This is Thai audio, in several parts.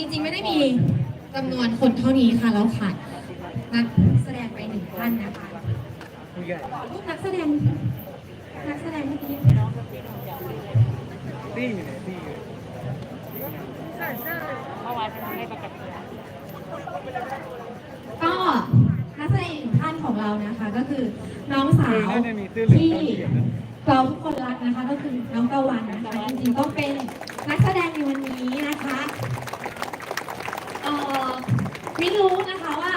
จริงๆไม่ได้มีจำนวนคนเท่านี้ค่ะเราขาดนักแสดงไปหนึ่งท่านนะคะรูปนักแสดงนักแสดงเมื่อกี้ตี้อยู่ไหนตี้อยู่ก็นักแสดงอีกหนึ่งท่านของเรานะคะ ก็คือน้องสาวที่เราทุกคนรักนะคะ ก็คือน้องตะวันนะคะจริงๆก็เป็นนักแสดงในวันนี้นะคะ ไม่รู้นะคะว่า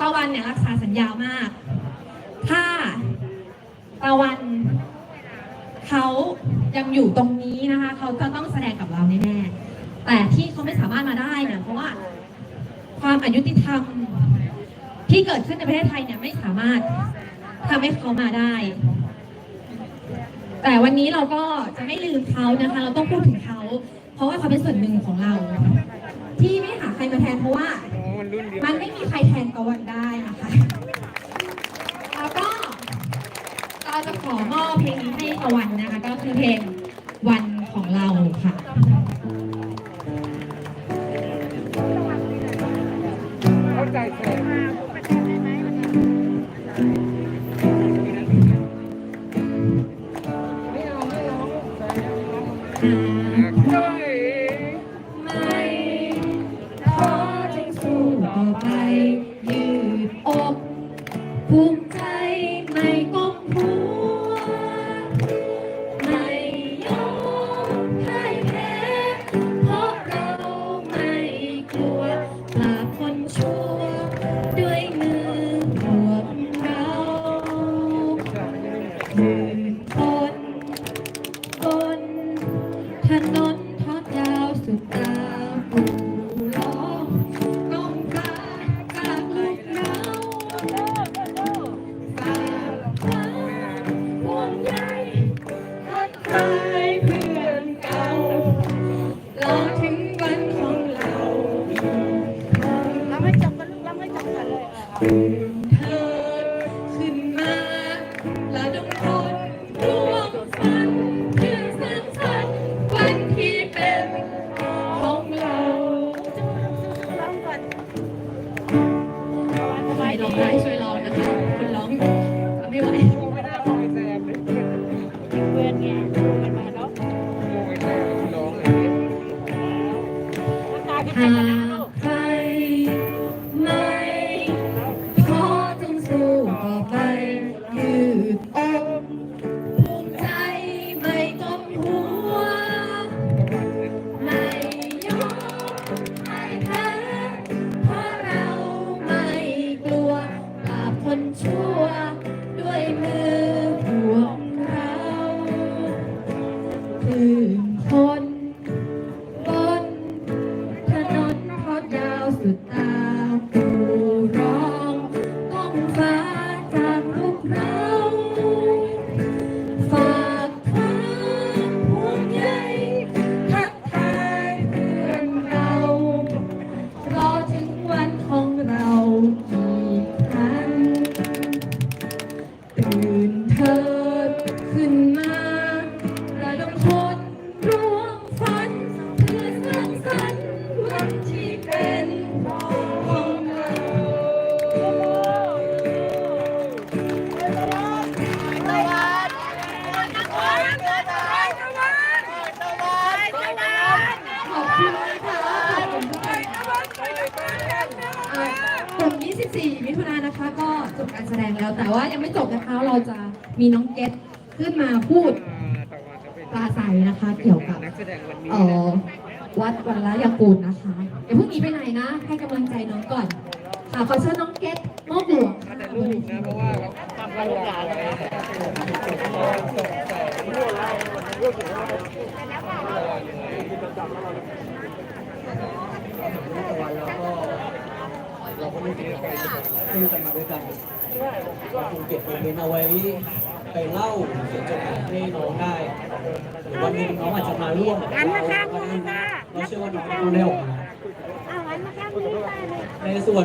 ตะวันเนี่ยรักษาสัญญามาก ถ้าตะวันเขายังอยู่ตรงนี้นะคะ เขาจะต้องแสดงกับเราแน่ๆแต่ที่เขาไม่สามารถมาได้เนี่ยเพราะว่าความอายุติธรรมที่เกิดขึ้นในประเทศไทยเนี่ยไม่สามารถทำให้เขามาได้ แต่วันนี้เราก็จะไม่ลืมเขานะคะ เราต้องพูดถึงเขา เพราะว่าเขาเป็นส่วนหนึ่งของเรา ที่ไม่หาใครมาแทนเพราะว่าอ๋อมันรุ่นเดียวมันไม่มีใครแทนตะวันได้นะคะแล้วก็เราจะขอมอบเพลงนี้ให้ตะวันนะคะ ก็คือเพลงวันของเราค่ะเข้าใจแซมไม่เอาไม่ ด ต่อไปยืดอกภูมิใจไม่ก้มหัวไม่ยอมให้แพ้เพราะเราไม่กลัวปราบคนชั่ว ด้วยมือพวกเราคือ ขึ้นมาระดมคนร่วมฝันเพื่อสร้างสรรค์วันที่เป็นของเราขอบคุณนะคะขอบคุณด้วยอะกลุ่ม24 มิถุนายนนะคะ ก็จบการแสดงแล้วแต่ว่ายังไม่จบนะคะเราจะมีน้องเกต ขึ้นมาพูดต่อมาจะเป็นปราศัยนะคะ เกี่ยวกับนักแสดงวันนี้เอ่อวัดวันละยากูลนะคะอย่าเพิ่งหนีไปไหนนะ ให้กำลังใจน้องก่อน ค่ะขอเชิญน้องเกตมอบหลวงมาแต่ลูกนะเพราะว่าเราทำกันหลานเลยเราก็ไม่ได้ไปซึ่งกันมาด้วยกันเราคงเก็บโมเมนต์เอาไว้ ไปเล่าเขียนจดหมายให้น้องได้หรือวันหนึงน้องอาจจะมาร่วมกับเราวันหนึงเราเชื่อว่าน้องต้องได้ออกมาเอาวันมาข้างนี้ไปเลยในส่วน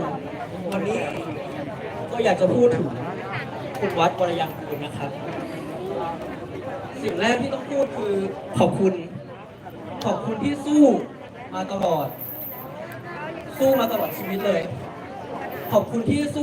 วันนี้ก็อยากจะพูดถึงคุณวัดวรยังคุณนะครับ สิ่งแรกที่ต้องพูดคือขอบคุณ ขอบคุณที่สู้มาตลอด สู้มาตลอดชีวิตเลย ขอบคุณที่สู้